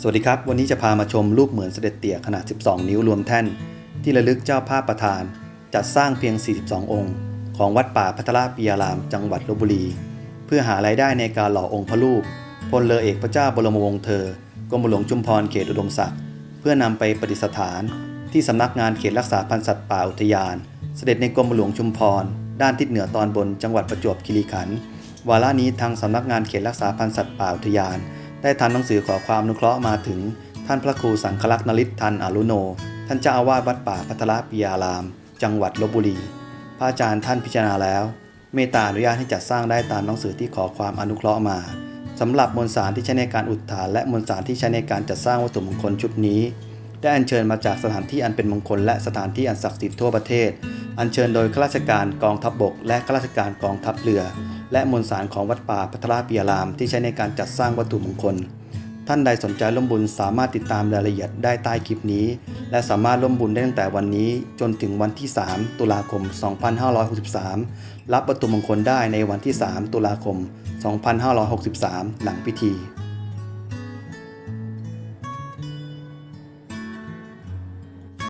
สวัสดีครับ วันนี้จะพามาชมรูปเหมือนเสด็จเตี่ยขนาด 12 นิ้วรวมแท่น ที่ระลึกเจ้าภาพประธาน จัดสร้างเพียง 42 องค์ ของวัดป่าพัทรปิยาราม จังหวัดลบบุรี เพื่อหารายได้ในการหล่อองค์พระรูปพลเรือเอกพระเจ้าบรมวงศ์เธอกรมหลวงจุมพรเขตอุดมศักดิ์เพื่อนำไปประดิษฐาน ที่สำนักงานเขตรักษาพันธุ์สัตว์ป่าอุทยาน เสด็จในกรมหลวงชุมพร ด้านทิศเหนือตอนบนจังหวัดประจวบคีรีขันธ์วาระนี้ทางสำนักงานเขตรักษาพันธุ์สัตว์ป่าอุทยาน ได้ทำหนังสือขอความอนุเคราะห์มาถึง ท่านพระครูสังคลักษณ์นฤทธิ์ทันอารุโน ท่านเจ้าอาวาสวัดป่าพัทละปิยาราม จังหวัดลบบุรี พระอาจารย์ท่านพิจารณาแล้ว เมตตาอนุญาตให้จัดสร้างได้ตามหนังสือที่ขอความอนุเคราะห์มาสำหรับมวลสารที่ใช้ในการอุดฐานและมวลสารที่ใช้ในการจัดสร้างวัตถุมงคลชุดนี้ ได้อัญเชิญมาจากสถานที่อันเป็นมงคลและสถานที่อันศักดิ์สิทธิ์ทั่วประเทศ อัญเชิญโดยข้าราชการกองทัพบบก และข้าราชการกองทัพเรือ และมวลสารของวัดป่าพัทรปิยาราม ที่ใช้ในการจัดสร้างวัตถุมงคล ท่านใดสนใจร่วมบุญสามารถติดตามรายละเอียดได้ใต้คลิปนี้ และสามารถร่วมบุญได้ตั้งแต่วันนี้จนถึงวันที่ 3 ตุลาคม 2563 รับวัตถุมงคลได้ในวันที่ 3 ตุลาคม 2563 หลังพิธี